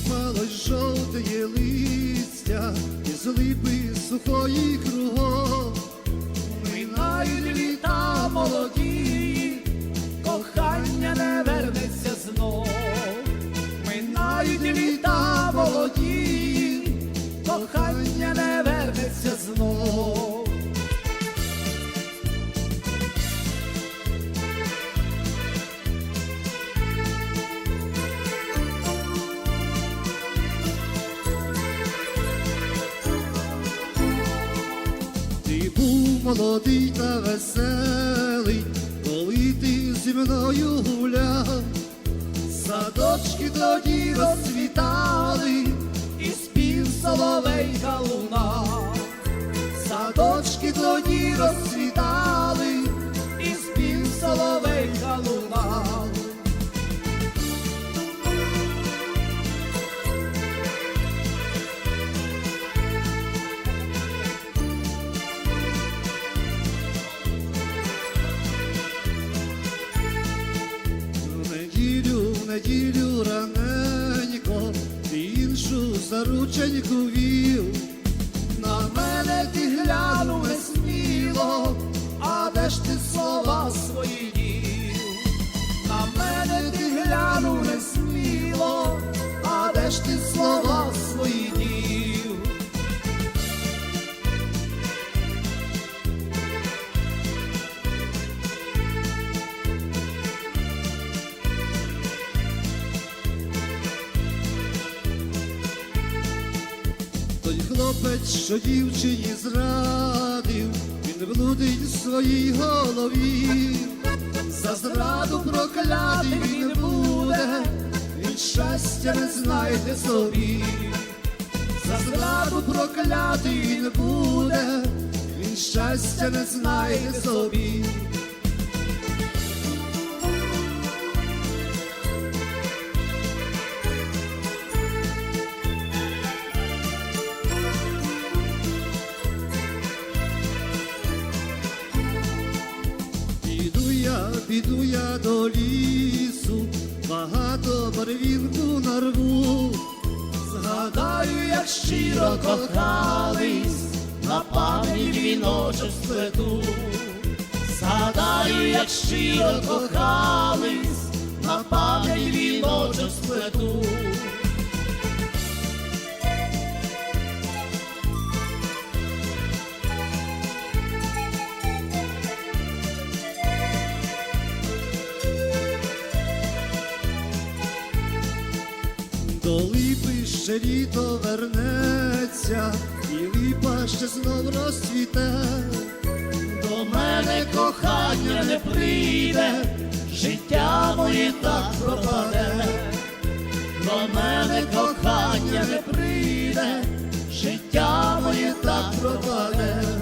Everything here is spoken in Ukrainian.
посипалось жовтеє листя, із липи сухої кругом. Минають літа молоді, був молодий та веселий, коли ти зі мною гуляв, Садочки тоді розцвітали, і спів соловейка лунав. Садочки тоді розцвітали, неділю, раненько, іншу зарученьку вів. Хлопець, що дівчині зрадив, він блудить в своїй голові. За зраду проклятий він буде, він щастя не знайде собі. За зраду проклятий він буде, Він щастя не знайде собі. Піду я, до лісу, багато барвінку нарву. Згадаю, як щиро кохались, на пам'ять віночок сплету. Згадаю, як щиро кохались, на пам'ять віночок сплету. До липи ще літо вернеться, і липа ще знов розцвіте. До мене кохання не прийде, життя моє так пропаде. До мене кохання не прийде, життя моє так пропаде.